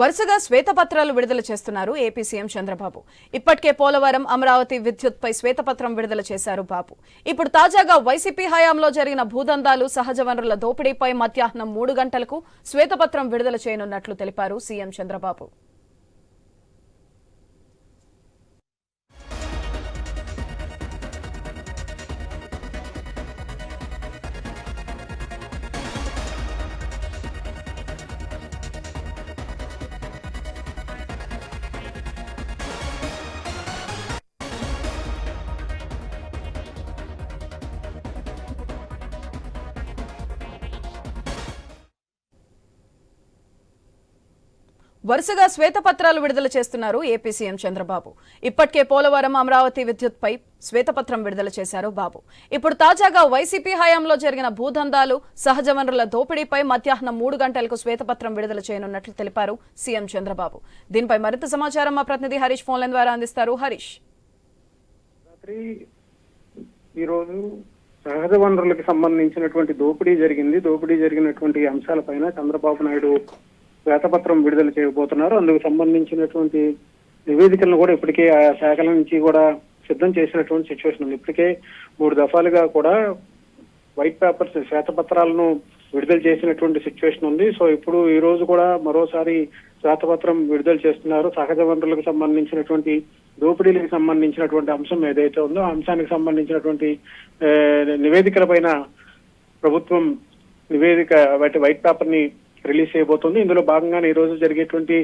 వరుసగా శ్వేతపత్రాలు విడుదల చేస్తున్నారు ఏపీ సీఎం చంద్రబాబు. ఇప్పటికే పోలవరం అమరావతి విద్యుత్పై శ్వేతపత్రం విడుదల చేశారు బాబు. ఇప్పుడు తాజాగా వైసీపీ హయాంలో జరిగిన భూదందాలు సహజ వనరుల దోపిడీపై మధ్యాహ్నం మూడు గంటలకు శ్వేతపత్రం విడుదల చేయనున్నట్లు తెలిపారు సీఎం చంద్రబాబు. వరుసగా శ్వేతపత్రాలు విడుదల చేస్తున్నారు ఏపీ సీఎం చంద్రబాబు. ఇప్పటికే పోలవరం అమరావతి విద్యుత్పై శ్వేతపత్రం విడుదల చేశారు బాబు. ఇప్పుడు తాజాగా వైసీపీ హయాంలో జరిగిన భూదందాలు సహజ వనరుల దోపిడీపై మధ్యాహ్నం మూడు గంటలకు శ్వేతపత్రం విడుదల చేయనున్నట్లు తెలిపారు సీఎం చంద్రబాబు. దీనిపై మరింత సమాచారం మా ప్రతినిధి హరీష్ ఫోన్లైన్ ద్వారా అందిస్తారు. హరీష్. ఈరోజు సహజ వనరులకు సంబంధించినటువంటి దోపిడీ జరిగింది. దోపిడీ జరిగినటువంటి అంశాలపైన చంద్రబాబు నాయుడు శ్వేతపత్రం విడుదల చేయబోతున్నారు. అందుకు సంబంధించినటువంటి నివేదికలను కూడా ఇప్పటికే ఆ శాఖల నుంచి కూడా సిద్ధం చేసినటువంటి సిచ్యువేషన్ ఉంది. ఇప్పటికే మూడు దఫాలుగా కూడా వైట్ పేపర్స్ శ్వేతపత్రాలను విడుదల చేసినటువంటి సిచ్యువేషన్ ఉంది. సో ఇప్పుడు ఈ రోజు కూడా మరోసారి శ్వేతపత్రం విడుదల చేస్తున్నారు. సహజ వనరులకు సంబంధించినటువంటి దోపిడీలకు సంబంధించినటువంటి అంశం ఏదైతే ఉందో ఆ అంశానికి సంబంధించినటువంటి నివేదికల పైన ప్రభుత్వం నివేదిక వాటి వైట్ పేపర్ని రిలీజ్ చేయబోతోంది. ఇందులో భాగంగానే ఈ రోజు జరిగేటువంటి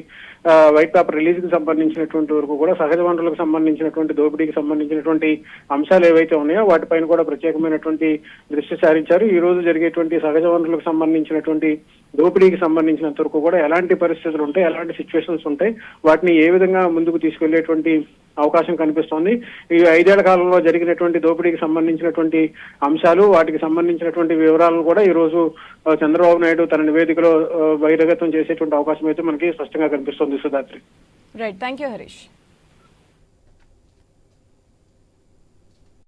వైట్ పేపర్ రిలీజ్కి సంబంధించినటువంటి వరకు కూడా సహజ వనరులకు సంబంధించినటువంటి దోపిడీకి సంబంధించినటువంటి అంశాలు ఏవైతే ఉన్నాయో వాటిపైన కూడా ప్రత్యేకమైనటువంటి దృష్టి సారించారు. ఈ రోజు జరిగేటువంటి సహజ వనరులకు సంబంధించినటువంటి దోపిడీకి సంబంధించినంత వరకు కూడా ఎలాంటి పరిస్థితులు ఉంటాయి ఎలాంటి సిచ్యువేషన్స్ ఉంటాయి వాటిని ఏ విధంగా ముందుకు తీసుకెళ్ళేటువంటి అవకాశం కనిపిస్తోంది. ఈ ఐదేళ్ళ కాలంలో జరిగినటువంటి దోపిడీకి సంబంధించినటువంటి అంశాలు వాటికి సంబంధించినటువంటి వివరాలను కూడా ఈ రోజు చంద్రబాబు నాయుడు తన నివేదికలో బహిర్గతం చేసేటువంటి అవకాశం అయితే మనకి స్పష్టంగా కనిపిస్తుంది Sudhatri right thank you Harish